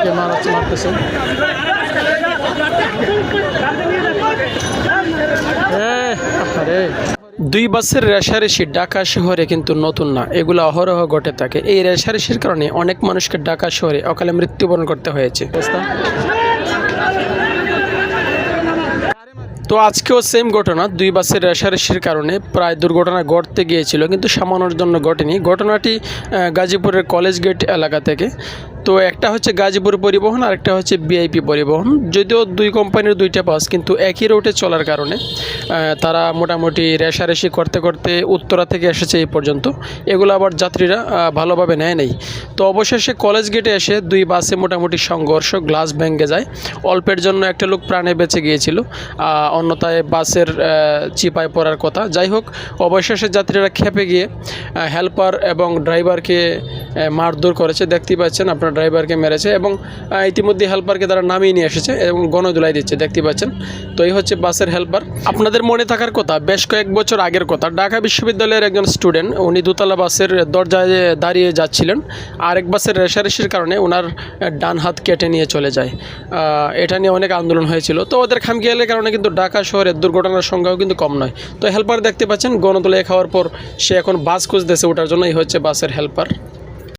হেল্পারকে মারাচ্ছে মারতেছে দুই বাসের রেশারেশি ঢাকা শহরে কিন্তু নতুন না, এগুলো অহরহ ঘটে থাকে। এই রেশারেশির কারণে অনেক মানুষকে ঢাকা শহরে অকালে মৃত্যুবরণ করতে হয়েছে। তো আজকেও সেম ঘটনা, দুই বাসের রেশারেশির কারণে প্রায় দুর্ঘটনা ঘটতে গিয়েছিল, কিন্তু সামানোর জন্য ঘটেনি। ঘটনাটি গাজীপুরের কলেজ গেট এলাকা থেকে। তো একটা হচ্ছে গাজীপুর পরিবহন আর একটা হচ্ছে বিআইপি পরিবহন। যদিও দুই কোম্পানির দুইটা বাস কিন্তু একই রুটে চলার কারণে তারা মোটামুটি রেশারেশি করতে করতে উত্তরা থেকে এসেছে এই পর্যন্ত। এগুলো আবার যাত্রীরা ভালোভাবে নেয় নেই। তো অবশেষে কলেজ গেটে এসে দুই বাসে মোটামুটি সংঘর্ষ গ্লাস ভেঙে যায়। অল্পের জন্য একটা লোক প্রাণে বেঁচে গিয়েছিল। আহ, অন্যথায় বাসের চিপায় পড়ার কথা। যাই হোক অবশেষে যাত্রীরা খেপে গিয়ে হেল্পার এবং ড্রাইভারকে মারধর করেছে। দেখতেই পাচ্ছেন আপনার ড্রাইভারকে মেরেছে এবং ইতিমধ্যে হেল্পারকে তারা নামিয়ে নিয়ে এসেছে এবং গণদুলাই দিচ্ছে। দেখতে পাচ্ছেন? তো এই হচ্ছে বাসের হেল্পার আপনাদের মনে থাকার কথা, বেশ কয়েক বছর আগের কথা, ঢাকা বিশ্ববিদ্যালয়ের একজন স্টুডেন্ট উনি দোতলা বাসের দরজায় দাঁড়িয়ে যাচ্ছিলেন। আরেক বাসের রেশারেশির কারণে ওনার ডান হাত কেটে নিয়ে চলে যায়। এটা নিয়ে অনেক আন্দোলন হয়েছিল। তো ওদের খামখেয়ালের কারণে কিন্তু ঢাকা শহরের দুর্ঘটনার সংখ্যাও কিন্তু কম নয়। তো হেল্পার দেখতে পাচ্ছেন গণদোলাই খাওয়ার পর সে এখন বাস খুঁজতেছে ওঠার জন্য, এই হচ্ছে বাসের হেল্পার